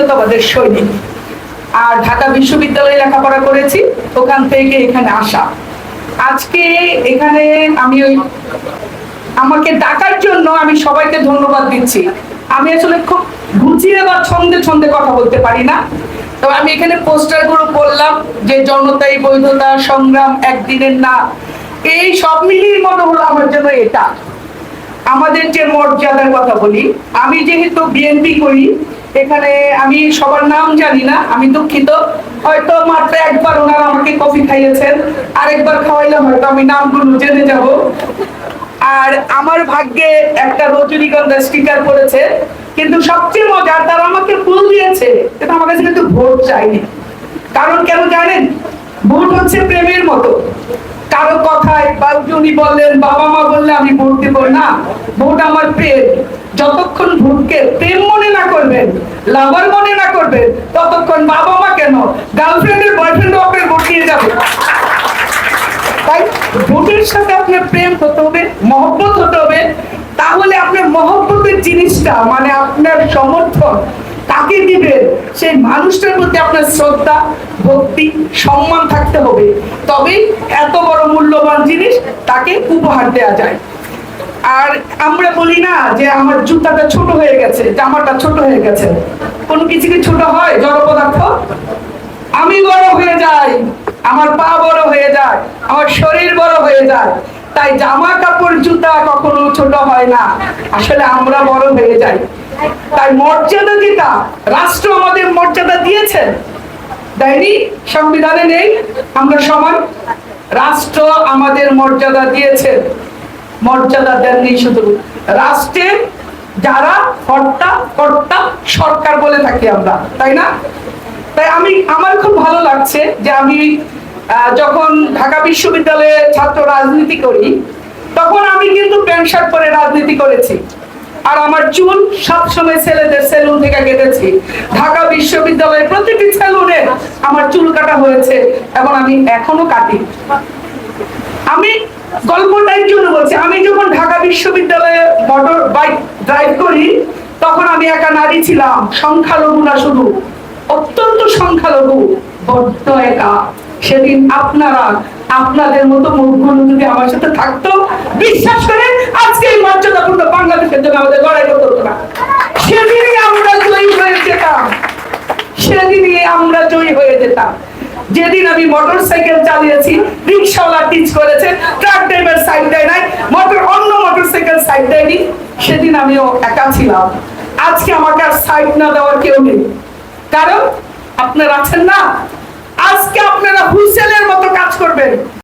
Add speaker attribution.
Speaker 1: জাতীয়তাবাদের সৈনিক। আর ঢাকা বিশ্ববিদ্যালয়ে লেখাপড়া করেছি, ওখান থেকে এখানে আসা। আজকে এখানে আমি ওই, আমাকে ডাকার জন্য আমি সবাইকে ধন্যবাদ দিচ্ছি। আমি আসলে খুব গুছিয়ে বা ছন্দে ছন্দে কথা বলতে পারি না। তো আমি এখানে পোস্টারগুলো বললাম যে জনতাই বৈধতা, সংগ্রাম একদিনের না। এই সব মিলিয়ে মনে হলো আমার জন্য এটা। আমাদের যে মর্যাদার কথা বলি, আমি যেহেতু বিএনপি করি এখানে আমি সবার নাম জানি না, আমি দুঃখিত। হয়তো মাত্র একবার ওনারা আমাকে কফি খাইয়েছেন, আরেকবার খাওয়াইলে হয়তো আমি নামগুলো জেনে যাব। আর আমার ভাগ্যে একটা রজনীগন্ধা স্টিকার করেছে কিন্তু সবচেয়ে মজার, তারা আমাকে ফুল দিয়েছে, কিন্তু আমার কাছে কিন্তু ভোট চাইনি। কারণ কেন জানেন? ভোট হচ্ছে প্রেমের মতো। কারও কথায় বা উনি বললেন, বাবা মা বললে আমি ভোট দেব না। ভোট আমার প্রেম। যতক্ষণ ভোটকে প্রেম মনে করবেন লাভার মনে না করবেন, ততক্ষণ বাবা মা কেন? গার্লফ্রেন্ডের বয়ফ্রেন্ডও আপনার ভোট দিয়ে যাবে। তাই ভোটের সাথে আপনার প্রেম হতে হবে, মহব্বত হতে হবে। তাহলে আপনার মহব্বতের জিনিসটা মানে আপনার সমর্থন তাকে দিবেন? সেই মানুষটার প্রতি আপনার শ্রদ্ধা, ভক্তি, সম্মান থাকতে হবে। তবে এত বড় মূল্যবান জিনিস তাকে উপহার দেওয়া যায়। আর আমরা বলি না যে আমার জুতাটা ছোট হয়ে গেছে, জামাটা ছোট হয়ে গেছে। কোনো কিছু কি ছোট হয়? জড় পদার্থ? আমি বড় হয়ে যাই, আমার পা বড় হয়ে যায়, আমার শরীর বড় হয়ে যায়। তাই জামা কাপড়, জুতা কখনো ছোট হয় না। আসলে আমরা বড় হয়ে যাই। তাই মর্যাদা যেটা, রাষ্ট্র আমাদের মর্যাদা দিয়েছেন দেয়নি? সংবিধানে নেই? আমরা সমান? রাষ্ট্র আমাদের মর্যাদা দিয়েছে। মর্যাদা দেননি শুধু। রাষ্ট্রের যারা কর্তা কর্তা সরকার বলে থাকি আমরা, তাই না? তাই আমি, আমার খুব ভালো লাগছে যে আমি যখন ঢাকা বিশ্ববিদ্যালয়ে ছাত্র রাজনীতি করি, তখন আমি কিন্তু প্যান্ট পরে রাজনীতি করেছি। আর আমার চুল সবসময় ছেলেদের সেলুন থেকে কেটেছি। ঢাকা বিশ্ববিদ্যালয়ের প্রতিটি সেলুনে আমার চুল কাটা হয়েছে এবং আমি এখনও কাটি। আমি গল্পটাই জন্য বলছি? আমি যখন ঢাকা বিশ্ববিদ্যালয়ে মোটর বাইক ড্রাইভ করি, তখন আমি একা নারী ছিলাম। সংখ্যালঘু না শুধু। অত্যন্ত সংখ্যালঘু, বড্ড একা। সেদিন আপনারা, আপনাদের মতো মুখগুলো যদি আমার সাথে থাকতো, বিশ্বাস করে আজকে এই মর্যাদাপূর্ণ বাংলাদেশের জন্য আমাদের লড়াই করতে হতো না। সেদিনই আমরা জয়ী হয়ে যেতাম। সেদিনই আমরা জয়ী হয়ে যেতাম। যেদিন আমি মোটর সাইকেল চালিয়েছি রিক্সাওয়ালা টিচ করেছে ট্রাক ড্রাইভার সাইড দেয় নাই মোটর অন্য মোটর সাইকেল সাইড দেয়নি, সেদিন আমিও একা ছিলাম। আজকে আমাকে আর সাইড না দেওয়ার কেউ নেই। কারণ আপনারা আছেন না। আজকে আপনারা হুইসেলের মতো কাজ করবেন।